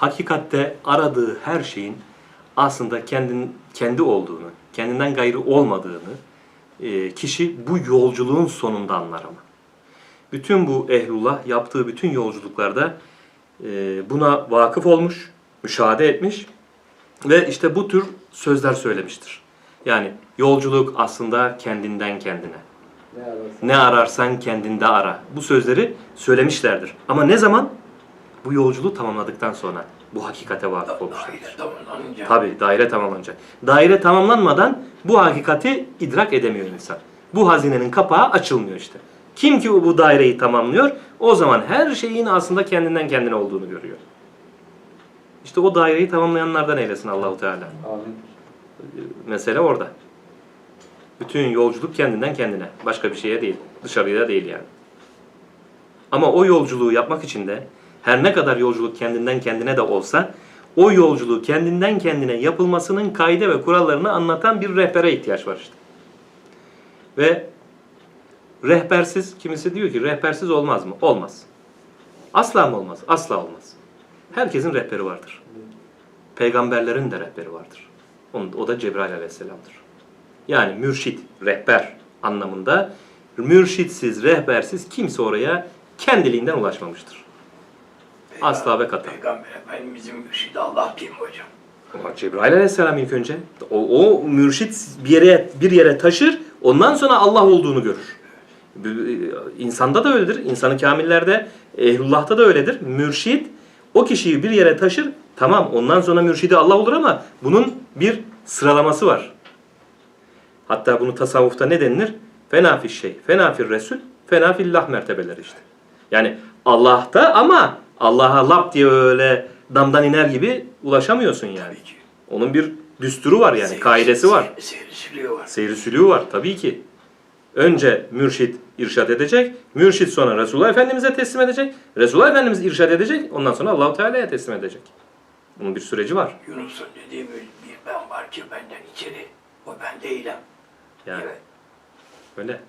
hakikatte aradığı her şeyin aslında kendin, kendi olduğunu, kendinden gayrı olmadığını e, kişi bu yolculuğun sonunda anlar ama. Bütün bu ehlullah yaptığı bütün yolculuklarda e, buna vakıf olmuş, müşahede etmiş ve işte bu tür sözler söylemiştir. Yani yolculuk aslında kendinden kendine. Ne ararsan. Ne ararsan kendinde ara. Bu sözleri söylemişlerdir. Ama ne zaman? Bu yolculuğu tamamladıktan sonra bu hakikate vakıf olmuşlardır. Daire tamamlanınca. Tabi daire tamamlanacak. Daire tamamlanmadan bu hakikati idrak edemiyor insan. Bu hazinenin kapağı açılmıyor işte. Kim ki bu daireyi tamamlıyor o zaman her şeyin aslında kendinden kendine olduğunu görüyor. İşte o daireyi tamamlayanlardan eylesin Allahu Teala. Amin. Mesele orada. Bütün yolculuk kendinden kendine. Başka bir şeye değil. Dışarıya değil yani. Ama o yolculuğu yapmak için de her ne kadar yolculuk kendinden kendine de olsa o yolculuğu kendinden kendine yapılmasının kaide ve kurallarını anlatan bir rehbere ihtiyaç var işte. Ve rehbersiz, kimisi diyor ki rehbersiz olmaz mı? Olmaz. Asla mı olmaz? Asla olmaz. Herkesin rehberi vardır. Peygamberlerin de rehberi vardır. O da Cebrail aleyhisselamdır. Yani mürşit, rehber anlamında mürşitsiz, rehbersiz kimse oraya kendiliğinden ulaşmamıştır. Asla ve kata. Peygamber Efendimizin mürşidi Allah değil mi hocam? Ama Cebrail aleyhisselam ilk önce. O, o mürşit bir yere bir yere taşır, ondan sonra Allah olduğunu görür. E, İnsanda da öyledir. İnsanı kamillerde, ehlullah'ta da öyledir. Mürşit o kişiyi bir yere taşır. Tamam ondan sonra mürşidi Allah olur ama bunun bir sıralaması var. Hatta bunu tasavvufta ne denilir? Fena fil şey, fena fil resul, fena fillah mertebeleri işte. Yani Allah'ta ama Allah'a lap diye öyle damdan iner gibi ulaşamıyorsun yani. Tabii ki. Onun bir düsturu var yani, Seyir- kaidesi var. sülüğü var. Seyri sülüğü var tabii ki. Önce mürşit irşad edecek, mürşit sonra Resulullah Efendimiz'e teslim edecek, Resulullah Efendimiz irşad edecek, ondan sonra Allahu Teala'ya teslim edecek. Bunun bir süreci var. Yunus'un dediği bir ben var ki benden içeri. O ben değilim. Yani Evet. öyle.